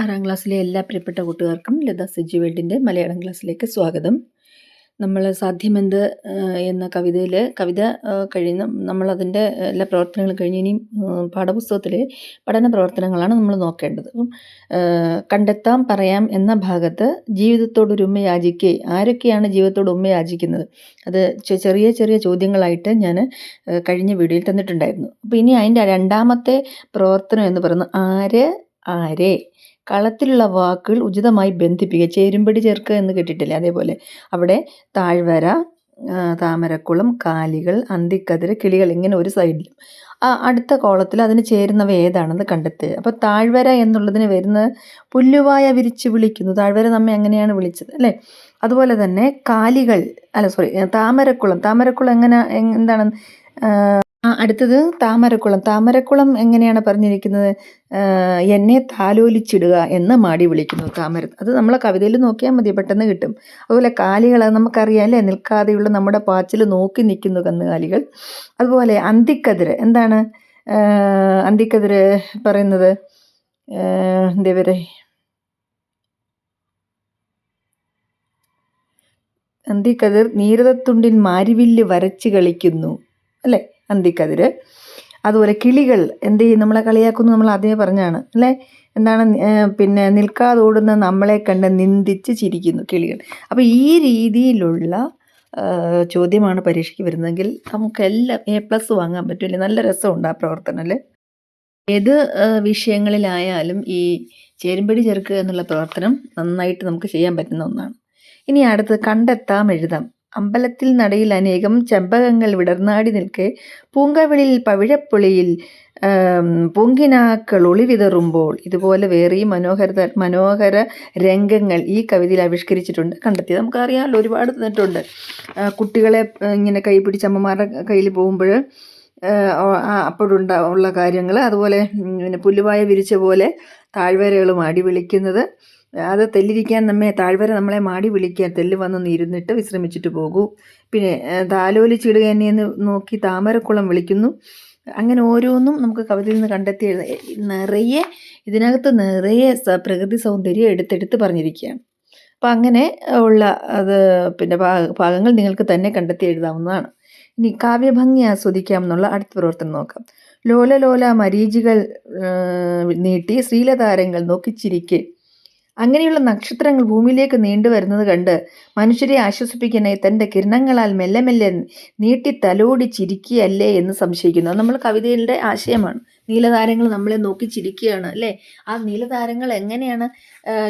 ആറാം ക്ലാസ്സിലെ എല്ലാ പ്രിയപ്പെട്ട കൂട്ടുകാർക്കും ലത സജി വേൾഡിന്റെ മലയാളം ക്ലാസ്സിലേക്ക് സ്വാഗതം. നമ്മൾ സാധ്യമെന്ത് എന്ന കവിതയിൽ കവിത കഴിയുന്ന നമ്മളതിന്റെ എല്ലാ പ്രവർത്തനങ്ങളും കഴിഞ്ഞ് ഇനിയും പാഠപുസ്തകത്തിലെ പഠന പ്രവർത്തനങ്ങളാണ് നമ്മൾ നോക്കേണ്ടത്. കണ്ടെത്താം പറയാം എന്ന ഭാഗത്ത് ജീവിതത്തോടൊരു ഉമ്മ യാചിക്കേ ആരൊക്കെയാണ് ജീവിതത്തോട് ഉമ്മ യാചിക്കുന്നത്? അത് ചെറിയ ചെറിയ ചോദ്യങ്ങളായിട്ട് ഞാൻ കഴിഞ്ഞ വീഡിയോയിൽ തന്നിട്ടുണ്ടായിരുന്നു. അപ്പോൾ ഇനി അതിന്റെ രണ്ടാമത്തെ പ്രവർത്തനം എന്ന് പറയുന്നത് ആര് ആരെ? കളത്തിലുള്ള വാക്കുകൾ ഉചിതമായി ബന്ധിപ്പിക്കുക. ചേരുംപടി ചേർക്കുക എന്ന് കേട്ടിട്ടില്ലേ? അതേപോലെ. അവിടെ താഴ്വര താമരക്കുളം കാലികൾ അന്തിക്കതിര് കിളികൾ ഇങ്ങനെ ഒരു സൈഡിലും അടുത്ത കോളത്തിൽ അതിന് ചേരുന്നവ ഏതാണെന്ന് കണ്ടെത്തുക. അപ്പോൾ താഴ്വര എന്നുള്ളതിന് വരുന്ന പുല്ലുവായ വിരിച്ച് വിളിക്കുന്നു. താഴ്വര നമ്മെ അങ്ങനെയാണ് വിളിച്ചത് അല്ലേ? അതുപോലെ തന്നെ കാലികൾ അല്ല സോറി താമരക്കുളം. താമരക്കുളം എങ്ങനെ എന്താണ്? ആ അടുത്തത് താമരക്കുളം. താമരക്കുളം എങ്ങനെയാണ് പറഞ്ഞിരിക്കുന്നത്? എന്നെ താലോലിച്ചിടുക എന്ന് മാടി വിളിക്കുന്നു താമര. അത് നമ്മളെ കവിതയിൽ നോക്കിയാൽ മതി പെട്ടെന്ന് കിട്ടും. അതുപോലെ കാലികൾ അത് നമുക്കറിയാം അല്ലേ? നിൽക്കാതെയുള്ള നമ്മുടെ പാച്ചിൽ നോക്കി നിൽക്കുന്നു കന്നുകാലികൾ. അതുപോലെ അന്തിക്കതിര് എന്താണ്? അന്തിക്കതിര് പറയുന്നത്? എന്തേവരെ അന്തിക്കതിർ നീരതത്തുണ്ടിൻ മാരിവില്ല് വരച്ച് കളിക്കുന്നു. അല്ലേ? അന്തിക്കതിര് അതുപോലെ കിളികൾ എന്ത് ചെയ്യും? നമ്മളെ കളിയാക്കുന്നു നമ്മൾ ആദ്യമേ പറഞ്ഞാണ് അല്ലേ? എന്താണ് പിന്നെ നിൽക്കാതെ ഓടുന്ന നമ്മളെ കണ്ട് നിന്ദിച്ച് ചിരിക്കുന്നു കിളികൾ. അപ്പോൾ ഈ രീതിയിലുള്ള ചോദ്യമാണ് പരീക്ഷയ്ക്ക് വരുന്നതെങ്കിൽ നമുക്കെല്ലാം എ പ്ലസ് വാങ്ങാൻ പറ്റില്ലേ? നല്ല രസമുണ്ട് ആ പ്രവർത്തനം അല്ലേ? ഏത് വിഷയങ്ങളിലായാലും ഈ ചേരുമ്പടി ചേർക്കുക എന്നുള്ള പ്രവർത്തനം നന്നായിട്ട് നമുക്ക് ചെയ്യാൻ പറ്റുന്ന ഒന്നാണ്. ഇനി അടുത്ത് കണ്ടെത്താം എഴുതാം. അമ്പലത്തിൽ നടയിൽ അനേകം ചെമ്പകങ്ങൾ വിടർന്നാടി നിൽക്കെ. പൂങ്കവിളിൽ പവിഴപ്പുളിയിൽ പൂങ്കിനാക്കൾ ഒളിവിതറുമ്പോൾ ഇതുപോലെ വേറെയും മനോഹര മനോഹര രംഗങ്ങൾ ഈ കവിതയിൽ ആവിഷ്കരിച്ചിട്ടുണ്ട്. കണ്ടെത്തി നമുക്കറിയാമല്ലോ ഒരുപാട് തന്നിട്ടുണ്ട്. കുട്ടികളെ ഇങ്ങനെ കൈ പിടിച്ച് അമ്മമാരുടെ കയ്യിൽ പോകുമ്പോൾ അപ്പോഴുണ്ടാവുള്ള കാര്യങ്ങൾ. അതുപോലെ പിന്നെ പുല്ലുവായ വിരിച്ച പോലെ താഴ്വരകളും ആടി വിളിക്കുന്നത് അത് തെല്ലിരിക്കാൻ നമ്മെ താഴ്വര നമ്മളെ മാടി വിളിക്കുക. തെല്ല് വന്ന് ഇരുന്നിട്ട് വിശ്രമിച്ചിട്ട് പോകൂ. പിന്നെ താലോലിച്ചിടുക എന്നെ നോക്കി താമരക്കുളം വിളിക്കുന്നു. അങ്ങനെ ഓരോന്നും നമുക്ക് കവിതയിൽ നിന്ന് കണ്ടെത്തി നിറയെ ഇതിനകത്ത് നിറയെ പ്രകൃതി സൗന്ദര്യം എടുത്തെടുത്ത് പറഞ്ഞിരിക്കുകയാണ്. അപ്പം അങ്ങനെ ഉള്ള അത് പിന്നെ ഭാഗങ്ങൾ നിങ്ങൾക്ക് തന്നെ കണ്ടെത്തി എഴുതാവുന്നതാണ്. ഇനി കാവ്യഭംഗി ആസ്വദിക്കാം എന്നുള്ള അടുത്ത പ്രവർത്തനം നോക്കാം. ലോല ലോല മരീചികൾ നീട്ടി ശ്രീലതാരങ്ങൾ നോക്കിച്ചിരിക്കെ അങ്ങനെയുള്ള നക്ഷത്രങ്ങൾ ഭൂമിയിലേക്ക് നീണ്ടു വരുന്നത് കണ്ട് മനുഷ്യരെ ആശ്വസിപ്പിക്കാനായി തന്റെ കിരണങ്ങളാൽ മെല്ലെ മെല്ലെ നീട്ടി തലോടി ചിരിക്കുകയല്ലേ എന്ന് സംശയിക്കുന്നു. നമ്മൾ കവിതയുടെ ആശയമാണ്. നീലതാരങ്ങൾ നമ്മളെ നോക്കി ചിരിക്കുകയാണ് അല്ലേ? ആ നീലതാരങ്ങൾ എങ്ങനെയാണ്?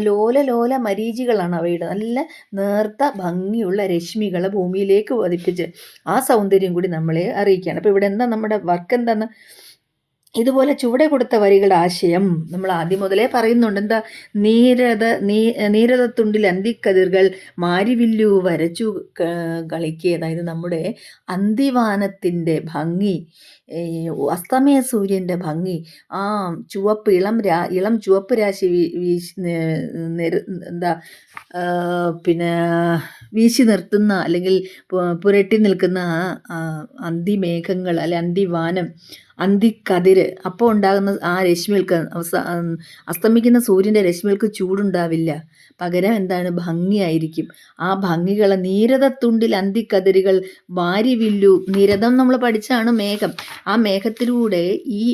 ലോല ലോല മരീചികളാണ് അവയുടെ. നല്ല നേർത്ത ഭംഗിയുള്ള രശ്മികൾ ഭൂമിയിലേക്ക് പതിപ്പിച്ച് ആ സൗന്ദര്യം കൂടി നമ്മളെ അറിയിക്കുകയാണ്. അപ്പോൾ ഇവിടെ എന്താ നമ്മുടെ വർക്ക് എന്താന്ന് ഇതുപോലെ ചുവടെ കൊടുത്ത വരികളുടെ ആശയം നമ്മൾ ആദ്യം മുതലേ പറയുന്നുണ്ട്. എന്താ? നീരത നീ നീരതത്തുണ്ടിൽ അന്തിക്കതിർകൾ മാരിവില്ലു വരച്ചു കളിക്കുക അതായത് നമ്മുടെ അന്തിവാനത്തിന്റെ ഭംഗി അസ്തമയ സൂര്യന്റെ ഭംഗി ആ ചുവപ്പ് ഇളം രാ ഇളം ചുവപ്പ് രാശി വീശി എന്താ പിന്നെ വീശി നിർത്തുന്ന അല്ലെങ്കിൽ പുരട്ടി നിൽക്കുന്ന ആ അന്തിമേഘങ്ങൾ അല്ലെ അന്തിവാനം അന്തിക്കതിര്. അപ്പോൾ ഉണ്ടാകുന്ന ആ രശ്മികൾക്ക് അസ്തമിക്കുന്ന സൂര്യന്റെ രശ്മികൾക്ക് ചൂടുണ്ടാവില്ല. പകരം എന്താണ്? ഭംഗിയായിരിക്കും. ആ ഭംഗികളെ നീരതത്തുണ്ടിൽ അന്തിക്കതിരുകൾ വാരി വില്ലു. നിരതം നമ്മൾ പഠിച്ചാണ് മേഘം. ആ മേഘത്തിലൂടെ ഈ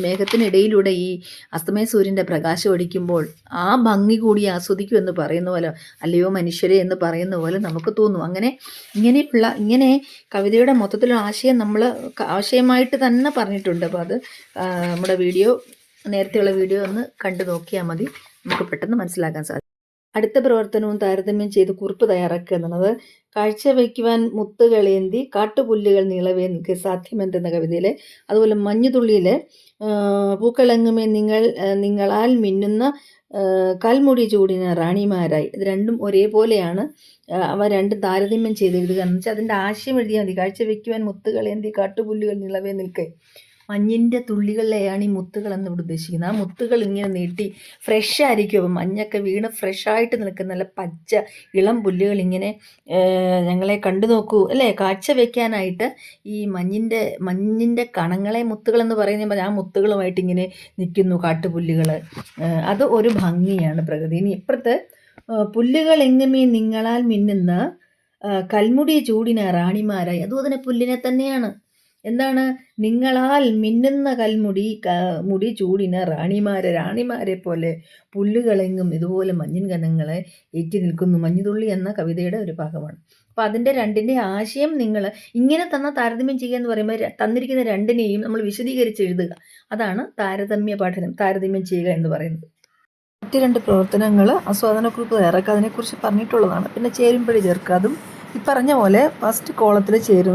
മേഘത്തിനിടയിലൂടെ ഈ അസ്തമയ സൂര്യന്റെ പ്രകാശം അടിക്കുമ്പോൾ ആ ഭംഗി കൂടി ആസ്വദിക്കും എന്ന് പറയുന്ന പോലെ അല്ലയോ മനുഷ്യരെ എന്ന് പറയുന്ന പോലെ നമുക്ക് തോന്നും. അങ്ങനെ ഇങ്ങനെയുള്ള ഇങ്ങനെ കവിതയുടെ മൊത്തത്തിലുള്ള ആശയം നമ്മൾ ആശയമായിട്ട് തന്നെ പറഞ്ഞിട്ടുണ്ട്. അപ്പോൾ അത് നമ്മുടെ വീഡിയോ നേരത്തെയുള്ള വീഡിയോ ഒന്ന് കണ്ടു നോക്കിയാൽ മതി. നമുക്ക് പെട്ടെന്ന് മനസ്സിലാക്കാൻ സാധിക്കും. അടുത്ത പ്രവർത്തനവും താരതമ്യം ചെയ്ത് കുറിപ്പ് തയ്യാറാക്കുക എന്നുള്ളത് കാഴ്ച വയ്ക്കുവാൻ മുത്തുകളേന്തി കാട്ടുപുല്ലുകൾ നീളവേ നിൽക്കുക സാധ്യമെന്തെന്ന കവിതയിലെ. അതുപോലെ മഞ്ഞുതുള്ളിയിലെ പൂക്കളങ്ങുമേ നിങ്ങൾ നിങ്ങളാൽ മിന്നുന്ന കൽമുടി ചൂടിന റാണിമാരായി. ഇത് രണ്ടും ഒരേപോലെയാണ്. അവ രണ്ടും താരതമ്യം ചെയ്ത് എഴുതുക എന്ന് വെച്ചാൽ അതിന്റെ ആശയം എഴുതിയാൽ മതി. കാഴ്ച വയ്ക്കുവാൻ മുത്തുകളേന്തി കാട്ടുപുല്ലുകൾ നിളവേ നിൽക്കേ മഞ്ഞിന്റെ തുള്ളികളിലെയാണ് ഈ മുത്തുകൾ എന്ന് ഇവിടെ ഉദ്ദേശിക്കുന്നത്. ആ മുത്തുകൾ ഇങ്ങനെ നീട്ടി ഫ്രഷ് ആയിരിക്കും. അപ്പം മഞ്ഞൊക്കെ വീണ് ഫ്രഷായിട്ട് നിൽക്കുന്ന നല്ല പച്ച ഇളം പുല്ലുകൾ ഇങ്ങനെ ഞങ്ങളെ കണ്ടു നോക്കൂ. അല്ലേ? കാഴ്ച വയ്ക്കാനായിട്ട് ഈ മഞ്ഞിന്റെ മഞ്ഞിന്റെ കണങ്ങളെ മുത്തുകൾ എന്ന് പറയുമ്പോൾ ആ മുത്തുകളുമായിട്ട് ഇങ്ങനെ നിൽക്കുന്നു കാട്ടുപുല്ലുകൾ. അത് ഒരു ഭംഗിയാണ് പ്രകൃതി. ഇനി ഇപ്പുറത്ത് പുല്ലുകൾ എങ്ങുമേ നിങ്ങളാൽ മിന്നുന്ന കൽമുടി ചൂടിന റാണിമാരായി. അതും അതിനെ പുല്ലിനെ തന്നെയാണ്. എന്താണ്? നിങ്ങളാൽ മിന്നുന്ന കൽമുടി മുടി ചൂടിന് റാണിമാരെ റാണിമാരെ പോലെ പുല്ലുകളെങ്ങും ഇതുപോലെ മഞ്ഞിൻ കനങ്ങളെ ഏറ്റി നിൽക്കുന്നു. മഞ്ഞുതുള്ളി എന്ന കവിതയുടെ ഒരു ഭാഗമാണ്. അപ്പോൾ അതിന്റെ രണ്ടിന്റെ ആശയം നിങ്ങൾ ഇങ്ങനെ തന്ന താരതമ്യം ചെയ്യുക എന്ന് പറയുമ്പോൾ തന്നിരിക്കുന്ന രണ്ടിനെയും നമ്മൾ വിശദീകരിച്ച് എഴുതുക. അതാണ് താരതമ്യ പഠനം താരതമ്യം ചെയ്യുക എന്ന് പറയുന്നത്. മറ്റ് രണ്ട് പ്രവർത്തനങ്ങൾ ആസ്വാദനക്കുറിപ്പ് തയ്യാറാക്കുക അതിനെക്കുറിച്ച് പറഞ്ഞിട്ടുള്ളതാണ്. പിന്നെ ചേരുമ്പഴി ചേർക്കുക. അതും ഈ പറഞ്ഞ പോലെ ഫസ്റ്റ് കോളത്തിൽ ചേരുന്ന